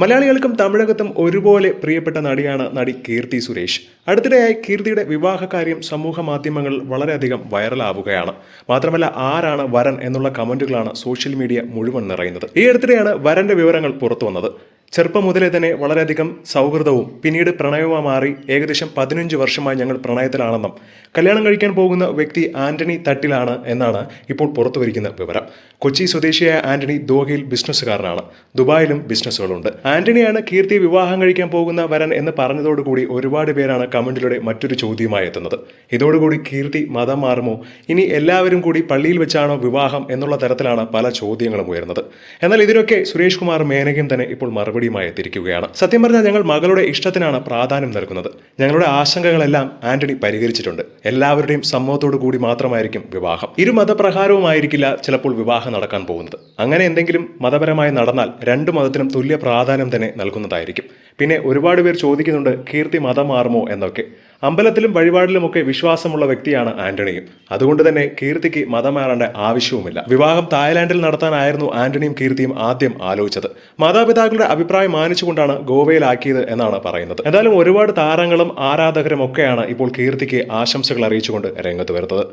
മലയാളികൾക്കും തമിഴകത്തും ഒരുപോലെ പ്രിയപ്പെട്ട നടിയാണ് നടി കീർത്തി സുരേഷ്. അടുത്തിടെയായി കീർത്തിയുടെ വിവാഹകാര്യം സമൂഹ മാധ്യമങ്ങളിൽ വളരെയധികം വൈറലാവുകയാണ്. മാത്രമല്ല ആരാണ് വരൻ എന്നുള്ള കമന്റുകളാണ് സോഷ്യൽ മീഡിയ മുഴുവൻ നിറയുന്നത്. ഈ അടുത്തിടെയാണ് വരന്റെ വിവരങ്ങൾ പുറത്തു വന്നത് ചെറുപ്പം മുതലേ തന്നെ വളരെയധികം സൗഹൃദവും പിന്നീട് പ്രണയവുമായി മാറി ഏകദേശം പതിനഞ്ച് വർഷമായി ഞങ്ങൾ പ്രണയത്തിലാണെന്നും കല്യാണം കഴിക്കാൻ പോകുന്ന വ്യക്തി ആന്റണി തട്ടിലാണ് എന്നാണ് ഇപ്പോൾ പുറത്തുവരിക്കുന്ന വിവരം. കൊച്ചി സ്വദേശിയായ ആന്റണി ദോഹയിൽ ബിസിനസ്സുകാരനാണ്. ദുബായിലും ബിസിനസ്സുകളുണ്ട്. ആന്റണിയാണ് കീർത്തി വിവാഹം കഴിക്കാൻ പോകുന്ന വരൻ എന്ന് പറഞ്ഞതോടുകൂടി ഒരുപാട് പേരാണ് കമന്റിലൂടെ മറ്റൊരു ചോദ്യമായി എത്തുന്നത്. ഇതോടുകൂടി കീർത്തി മതം മാറുമോ? ഇനി എല്ലാവരും കൂടി പള്ളിയിൽ വെച്ചാണോ വിവാഹം എന്നുള്ള തരത്തിലാണ് പല ചോദ്യങ്ങളും ഉയർന്നത് എന്നാൽ ഇതിനൊക്കെ സുരേഷ് കുമാർ മേനകയും തന്നെ ഇപ്പോൾ മറുപടിയുമായി എത്തിയിരിക്കുകയാണ്. സത്യം പറഞ്ഞാൽ ഞങ്ങൾ മകളുടെ ഇഷ്ടത്തിനാണ് പ്രാധാന്യം നൽകുന്നത്. ഞങ്ങളുടെ ആശങ്കകളെല്ലാം ആന്റണി പരിഹരിച്ചിട്ടുണ്ട്. എല്ലാവരുടെയും സമ്മതത്തോടു കൂടി മാത്രമായിരിക്കും വിവാഹം. ഇരു മതപ്രകാരവുമായിരിക്കില്ല ചിലപ്പോൾ വിവാഹം നടക്കാൻ പോകുന്നത്. അങ്ങനെ എന്തെങ്കിലും മതപരമായി നടന്നാൽ രണ്ട് മതത്തിനും തുല്യ പ്രാധാന്യം തന്നെ നൽകുന്നതായിരിക്കും. പിന്നെ ഒരുപാട് പേർ ചോദിക്കുന്നുണ്ട് കീർത്തി മതം മാറുമോ? എന്നൊക്കെ. അമ്പലത്തിലും വഴിപാടിലുമൊക്കെ വിശ്വാസമുള്ള വ്യക്തിയാണ് ആന്റണിയും അതുകൊണ്ട് തന്നെ കീർത്തിക്ക് മതം മാറേണ്ട ആവശ്യവുമില്ല. വിവാഹം തായ്ലാന്റിൽ നടത്താനായിരുന്നു ആന്റണിയും കീർത്തിയും ആദ്യം ആലോചിച്ചത്. മാതാപിതാക്കളുടെ അഭിപ്രായം മാനിച്ചുകൊണ്ടാണ് ഗോവയിലാക്കിയത് എന്നാണ് പറയുന്നത്. എന്തായാലും ഒരുപാട് താരങ്ങളും ആരാധകരും ഒക്കെയാണ് ഇപ്പോൾ കീർത്തിക്ക് ആശംസകൾ അറിയിച്ചുകൊണ്ട് രംഗത്ത് വരുന്നത്.